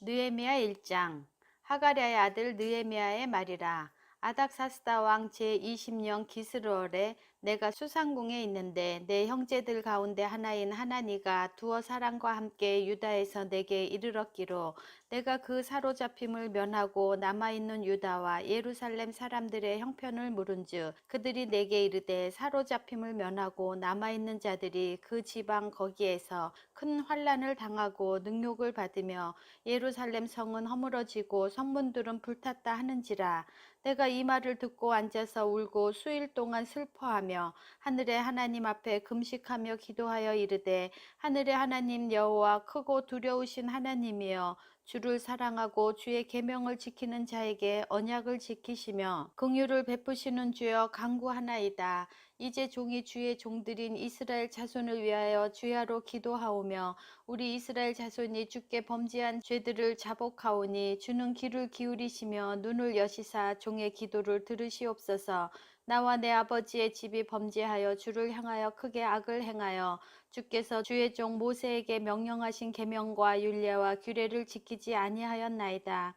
느헤미야 1장. 하가랴의 아들 느헤미야의 말이라. 아닥사스다 왕 제20년 기스월에 내가 수상궁에 있는데 내 형제들 가운데 하나인 하나니가 두어 사람과 함께 유다에서 내게 이르렀기로 내가 그 사로잡힘을 면하고 남아있는 유다와 예루살렘 사람들의 형편을 물은즉 그들이 내게 이르되 사로잡힘을 면하고 남아있는 자들이 그 지방 거기에서 큰 환란을 당하고 능욕을 받으며 예루살렘 성은 허물어지고 성문들은 불탔다 하는지라 내가 이 말을 듣고 앉아서 울고 수일 동안 슬퍼하며 하늘의 하나님 앞에 금식하며 기도하여 이르되 하늘의 하나님 여호와 크고 두려우신 하나님이여 주를 사랑하고 주의 계명을 지키는 자에게 언약을 지키시며 긍휼을 베푸시는 주여 강구하나이다. 이제 종이 주의 종들인 이스라엘 자손을 위하여 주야로 기도하오며 우리 이스라엘 자손이 주께 범죄한 죄들을 자복하오니 주는 귀를 기울이시며 눈을 여시사 종의 기도를 들으시옵소서. 나와 내 아버지의 집이 범죄하여 주를 향하여 크게 악을 행하여 주께서 주의 종 모세에게 명령하신 계명과 율례와 규례를 지키지 아니하였나이다.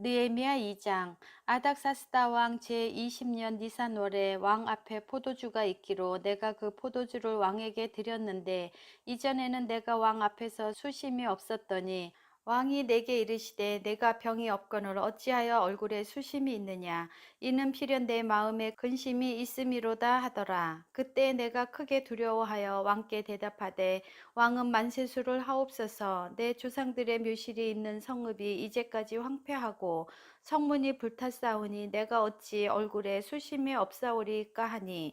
느헤미야 2장 아닥사스다 왕 제20년 니산월에 왕 앞에 포도주가 있기로 내가 그 포도주를 왕에게 드렸는데 이전에는 내가 왕 앞에서 수심이 없었더니 왕이 내게 이르시되 내가 병이 없거늘 어찌하여 얼굴에 수심이 있느냐? 이는 필연 내 마음에 근심이 있음이로다 하더라. 그때 내가 크게 두려워하여 왕께 대답하되 왕은 만세수를 하옵소서. 내 조상들의 묘실이 있는 성읍이 이제까지 황폐하고 성문이 불탔사오니 내가 어찌 얼굴에 수심이 없사오리까 하니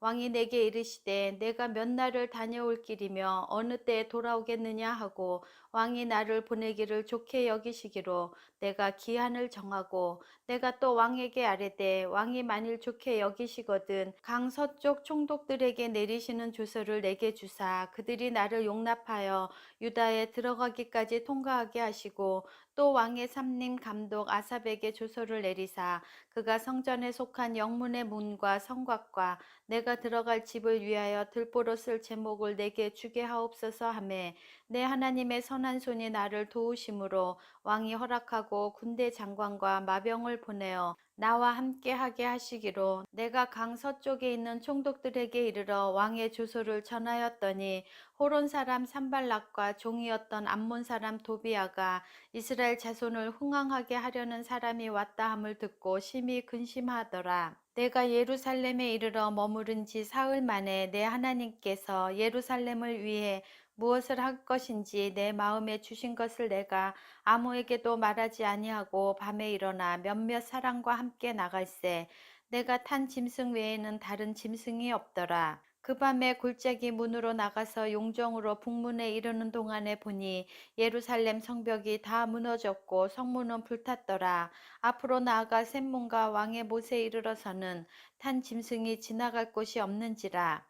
왕이 내게 이르시되 내가 몇 날을 다녀올 길이며 어느 때에 돌아오겠느냐? 하고 왕이 나를 보내기를 좋게 여기시기로 내가 기한을 정하고 내가 또 왕에게 아뢰되 왕이 만일 좋게 여기시거든 강 서쪽 총독들에게 내리시는 조서를 내게 주사 그들이 나를 용납하여 유다에 들어가기까지 통과하게 하시고 또 왕의 삼림 감독 아삽에게 조서를 내리사 그가 성전에 속한 영문의 문과 성곽과 내가 들어갈 집을 위하여 들보로 쓸 제목을 내게 주게 하옵소서 하매 내 하나님의 선한 손이 나를 도우심으로 왕이 허락하고 군대 장관과 마병을 보내어 나와 함께 하게 하시기로 내가 강 서쪽에 있는 총독들에게 이르러 왕의 주소를 전하였더니 호론 사람 산발락과 종이었던 암몬 사람 도비아가 이스라엘 자손을 흥황하게 하려는 사람이 왔다 함을 듣고 심히 근심하더라. 내가 예루살렘에 이르러 머무른 지 사흘 만에 내 하나님께서 예루살렘을 위해 무엇을 할 것인지 내 마음에 주신 것을 내가 아무에게도 말하지 아니하고 밤에 일어나 몇몇 사람과 함께 나갈새 내가 탄 짐승 외에는 다른 짐승이 없더라. 그 밤에 골짜기 문으로 나가서 용정으로 북문에 이르는 동안에 보니 예루살렘 성벽이 다 무너졌고 성문은 불탔더라. 앞으로 나아가 샘문과 왕의 못에 이르러서는 탄 짐승이 지나갈 곳이 없는지라.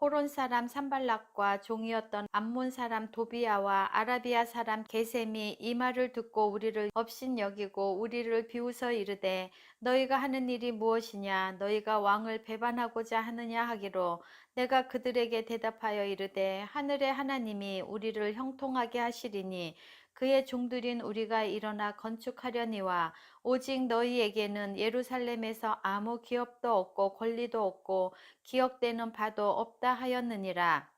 호론 사람 산발락과 종이었던 암몬 사람 도비아와 아라비아 사람 게셈이 이 말을 듣고 우리를 업신 여기고 우리를 비웃어 이르되 너희가 하는 일이 무엇이냐? 너희가 왕을 배반하고자 하느냐? 하기로 내가 그들에게 대답하여 이르되 하늘의 하나님이 우리를 형통하게 하시리니 그의 종들인 우리가 일어나 건축하려니와 오직 너희에게는 예루살렘에서 아무 기업도 없고 권리도 없고 기억되는 바도 없다 하였느니라.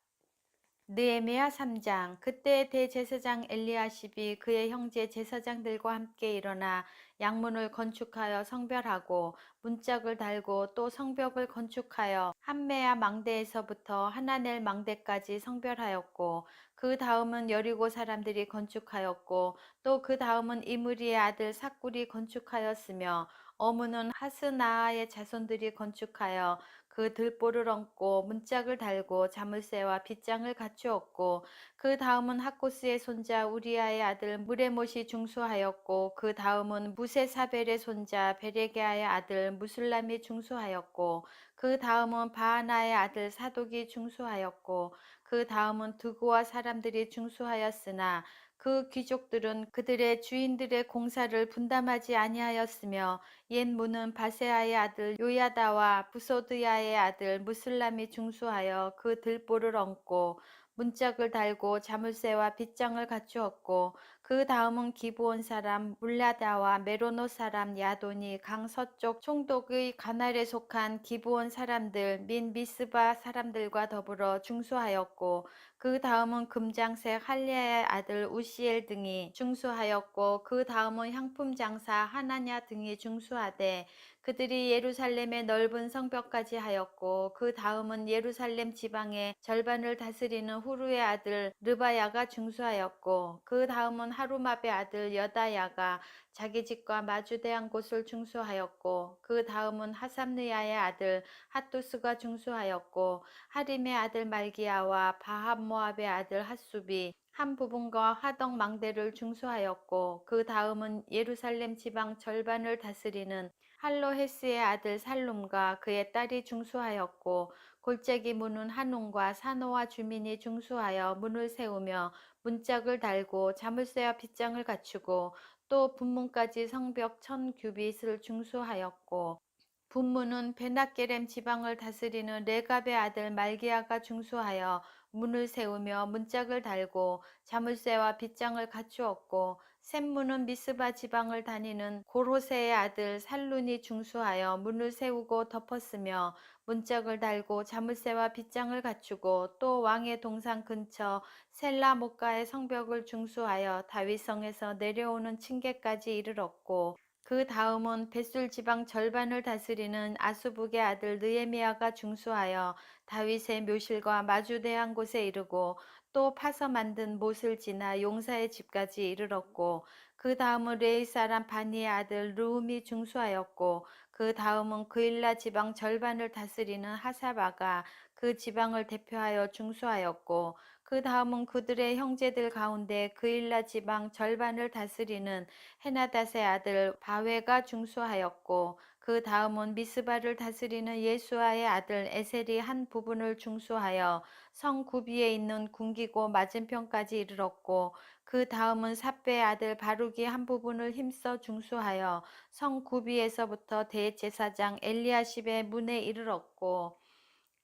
느헤미야 3장 그때 대제사장 엘리야십이 그의 형제 제사장들과 함께 일어나 양문을 건축하여 성별하고 문짝을 달고 또 성벽을 건축하여 한메야 망대에서부터 하나넬 망대까지 성별하였고 그 다음은 여리고 사람들이 건축하였고 또 그 다음은 이므리의 아들 삭굴이 건축하였으며 어무는 하스나아의 자손들이 건축하여 그 들보를 얹고 문짝을 달고 자물쇠와 빗장을 갖추었고 그 다음은 학고스의 손자 우리아의 아들 무레못이 중수하였고 그 다음은 무세사벨의 손자 베레게아의 아들 무술람이 중수하였고 그 다음은 바하나의 아들 사독이 중수하였고 그 다음은 드고와 사람들이 중수하였으나 그 귀족들은 그들의 주인들의 공사를 분담하지 아니하였으며 옛 문은 바세아의 아들 요야다와 부소드야의 아들 무슬람이 중수하여 그 들보를 얹고 문짝을 달고 자물쇠와 빗장을 갖추었고 그 다음은 기브온 사람 물라다와 메로노 사람 야돈이 강 서쪽 총독의 가날에 속한 기브온 사람들 민 미스바 사람들과 더불어 중수하였고 그 다음은 금장색 할리아의 아들 우시엘 등이 중수하였고 그 다음은 향품 장사 하나냐 등이 중수하되 그들이 예루살렘의 넓은 성벽까지 하였고 그 다음은 예루살렘 지방의 절반을 다스리는 후루의 아들 르바야가 중수하였고 그 다음은 하루마의 아들 여다야가 자기 집과 마주대한 곳을 중수하였고 그 다음은 하삼느야의 아들 핫두스가 중수하였고 하림의 아들 말기야와 바합 모압의 아들 핫수비 한 부분과 화덕 망대를 중수하였고 그 다음은 예루살렘 지방 절반을 다스리는 할로헤스의 아들 살룸과 그의 딸이 중수하였고 골짜기 문은 한웅과 사노와 주민이 중수하여 문을 세우며 문짝을 달고 자물쇠와 빗장을 갖추고 또 분문까지 성벽 천 규빗을 중수하였고 분문은 베나게렘 지방을 다스리는 레갑의 아들 말기야가 중수하여 문을 세우며 문짝을 달고 자물쇠와 빗장을 갖추었고 샘문은 미스바 지방을 다니는 고로세의 아들 살룬이 중수하여 문을 세우고 덮었으며 문짝을 달고 자물쇠와 빗장을 갖추고 또 왕의 동산 근처 셀라 목가의 성벽을 중수하여 다윗성에서 내려오는 층계까지 이르렀고 그 다음은 벳술 지방 절반을 다스리는 아수북의 아들 느에미아가 중수하여 다윗의 묘실과 마주대한 곳에 이르고 또 파서 만든 못을 지나 용사의 집까지 이르렀고 그 다음은 레이 사람 바니의 아들 루움이 중수하였고 그 다음은 그일라 지방 절반을 다스리는 하사바가 그 지방을 대표하여 중수하였고 그 다음은 그들의 형제들 가운데 그일라 지방 절반을 다스리는 헤나닷의 아들 바웨가 중수하였고 그 다음은 미스바를 다스리는 예수아의 아들 에셀이 한 부분을 중수하여 성 구비에 있는 궁기고 맞은편까지 이르렀고 그 다음은 삽배의 아들 바룩이 한 부분을 힘써 중수하여 성 구비에서부터 대제사장 엘리야십의 문에 이르렀고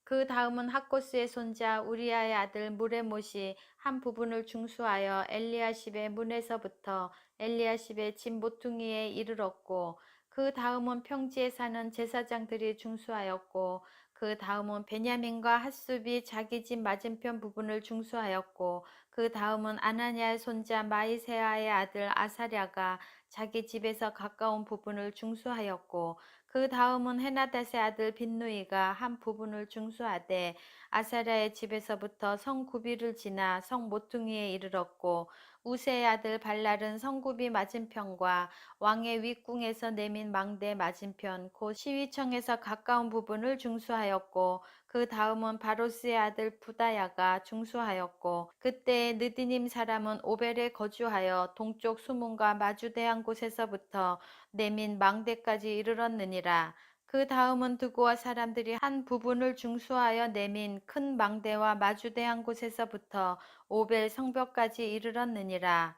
그 다음은 학고스의 손자 우리아의 아들 무레못이 한 부분을 중수하여 엘리야십의 문에서부터 엘리야십의 집 모퉁이에 이르렀고 그 다음은 평지에 사는 제사장들이 중수하였고 그 다음은 베냐민과 핫숲이 자기 집 맞은편 부분을 중수하였고 그 다음은 아나니아의 손자 마이세아의 아들 아사랴가 자기 집에서 가까운 부분을 중수하였고 그 다음은 헤나닷의 아들 빈누이가 한 부분을 중수하되 아사랴의 집에서부터 성 구비를 지나 성 모퉁이에 이르렀고 우세의 아들 발랄은 성굽이 맞은편과 왕의 윗궁에서 내민 망대 맞은편 곧 시위청에서 가까운 부분을 중수하였고 그 다음은 바로스의 아들 부다야가 중수하였고 그때 느디님 사람은 오벨에 거주하여 동쪽 수문과 마주대한 곳에서부터 내민 망대까지 이르렀느니라 그 다음은 드고와 사람들이 한 부분을 중수하여 내민 큰 망대와 마주대한 곳에서부터 오벨 성벽까지 이르렀느니라.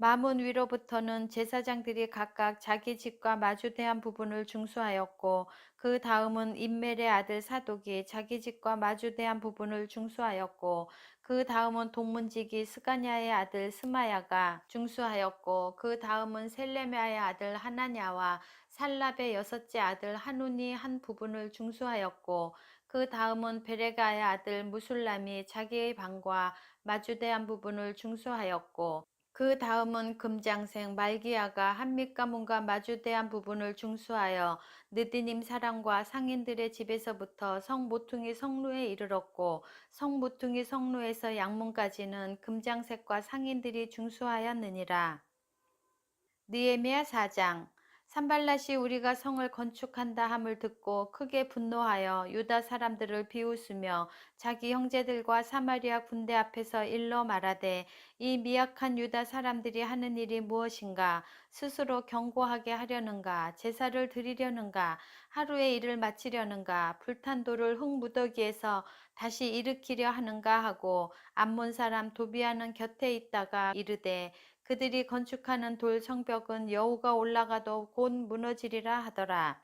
마문 위로부터는 제사장들이 각각 자기 집과 마주대한 부분을 중수하였고 그 다음은 인멜의 아들 사독이 자기 집과 마주대한 부분을 중수하였고 그 다음은 동문지기 스가냐의 아들 스마야가 중수하였고 그 다음은 셀레미아의 아들 하나냐와 살랍의 여섯째 아들 하눈이 한 부분을 중수하였고 그 다음은 베레가의 아들 무술람이 자기의 방과 마주대한 부분을 중수하였고 그 다음은 금장생 말기야가 한밑가문과 마주대한 부분을 중수하여 느디님 사람과 상인들의 집에서부터 성모퉁이 성루에 이르렀고 성모퉁이 성루에서 양문까지는 금장색과 상인들이 중수하였느니라. 느에미야 4장 산발랏이 우리가 성을 건축한다 함을 듣고 크게 분노하여 유다 사람들을 비웃으며 자기 형제들과 사마리아 군대 앞에서 일러 말하되 이 미약한 유다 사람들이 하는 일이 무엇인가? 스스로 경고하게 하려는가? 제사를 드리려는가? 하루의 일을 마치려는가? 불탄 돌을 흙 무더기에서 다시 일으키려 하는가? 하고 암몬 사람 도비아는 곁에 있다가 이르되 그들이 건축하는 돌 성벽은 여호가 올라가도 곧 무너지리라 하더라.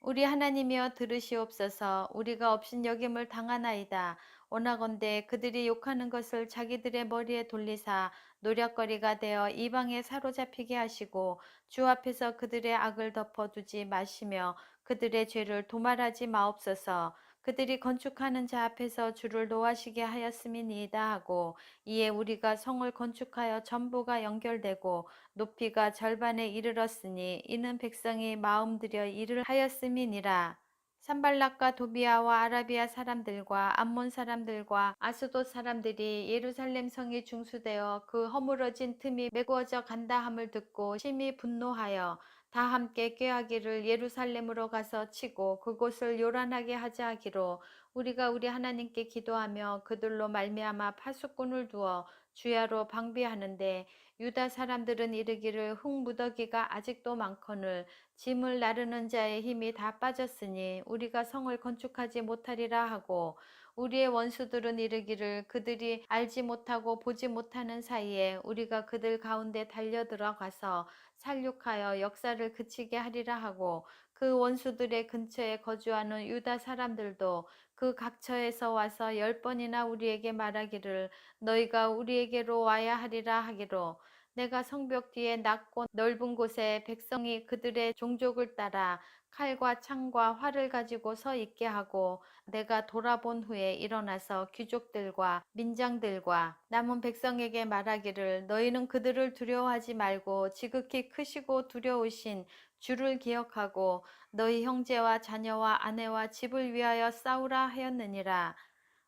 우리 하나님이여 들으시옵소서 우리가 업신여김을 당하나이다. 오나건대 그들이 욕하는 것을 자기들의 머리에 돌리사 노략거리가 되어 이방에 사로잡히게 하시고 주 앞에서 그들의 악을 덮어두지 마시며 그들의 죄를 도말하지 마옵소서. 그들이 건축하는 자 앞에서 주를 노하시게 하였음이니이다 하고 이에 우리가 성을 건축하여 전부가 연결되고 높이가 절반에 이르렀으니 이는 백성이 마음 들여 일을 하였음이니라. 산발락과 도비아와 아라비아 사람들과 암몬 사람들과 아스돗 사람들이 예루살렘 성이 중수되어 그 허물어진 틈이 메구어져 간다 함을 듣고 심히 분노하여 다 함께 꾀하기를 예루살렘으로 가서 치고 그곳을 요란하게 하자 하기로 우리가 우리 하나님께 기도하며 그들로 말미암아 파수꾼을 두어 주야로 방비하는데 유다 사람들은 이르기를 흙 무더기가 아직도 많거늘 짐을 나르는 자의 힘이 다 빠졌으니 우리가 성을 건축하지 못하리라 하고 우리의 원수들은 이르기를 그들이 알지 못하고 보지 못하는 사이에 우리가 그들 가운데 달려 들어가서 살육하여 역사를 그치게 하리라 하고 그 원수들의 근처에 거주하는 유다 사람들도 그 각처에서 와서 열 번이나 우리에게 말하기를 너희가 우리에게로 와야 하리라 하기로 내가 성벽 뒤에 낮고 넓은 곳에 백성이 그들의 종족을 따라 칼과 창과 활을 가지고 서 있게 하고 내가 돌아본 후에 일어나서 귀족들과 민장들과 남은 백성에게 말하기를 너희는 그들을 두려워하지 말고 지극히 크시고 두려우신 주를 기억하고 너희 형제와 자녀와 아내와 집을 위하여 싸우라 하였느니라.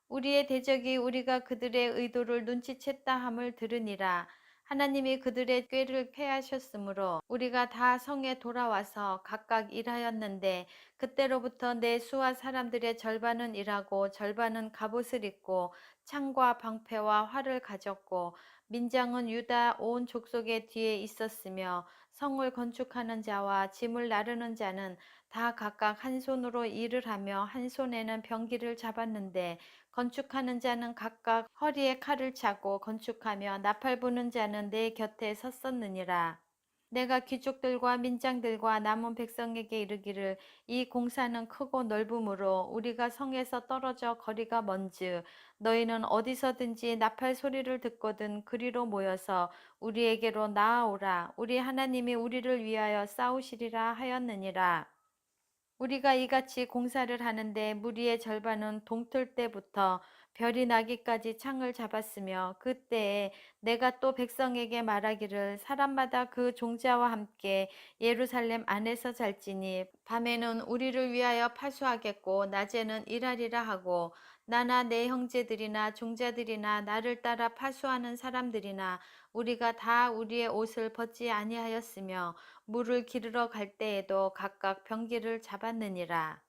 우리의 대적이 우리가 그들의 의도를 눈치챘다 함을 들으니라. 하나님이 그들의 꾀를 패하셨으므로 우리가 다 성에 돌아와서 각각 일하였는데 그때로부터 내 수와 사람들의 절반은 일하고 절반은 갑옷을 입고 창과 방패와 활을 가졌고 민장은 유다 온 족속의 뒤에 있었으며 성을 건축하는 자와 짐을 나르는 자는 다 각각 한 손으로 일을 하며 한 손에는 병기를 잡았는데 건축하는 자는 각각 허리에 칼을 차고 건축하며 나팔 부는 자는 내 곁에 섰었느니라. 내가 귀족들과 민장들과 남은 백성에게 이르기를 이 공사는 크고 넓으므로 우리가 성에서 떨어져 거리가 먼즉 너희는 어디서든지 나팔 소리를 듣거든 그리로 모여서 우리에게로 나아오라 우리 하나님이 우리를 위하여 싸우시리라 하였느니라. 우리가 이같이 공사를 하는데 무리의 절반은 동틀 때부터 별이 나기까지 창을 잡았으며 그때에 내가 또 백성에게 말하기를 사람마다 그 종자와 함께 예루살렘 안에서 잘지니 밤에는 우리를 위하여 파수하겠고 낮에는 일하리라 하고 나나 내 형제들이나 종자들이나 나를 따라 파수하는 사람들이나 우리가 다 우리의 옷을 벗지 아니하였으며 물을 기르러 갈 때에도 각각 병기를 잡았느니라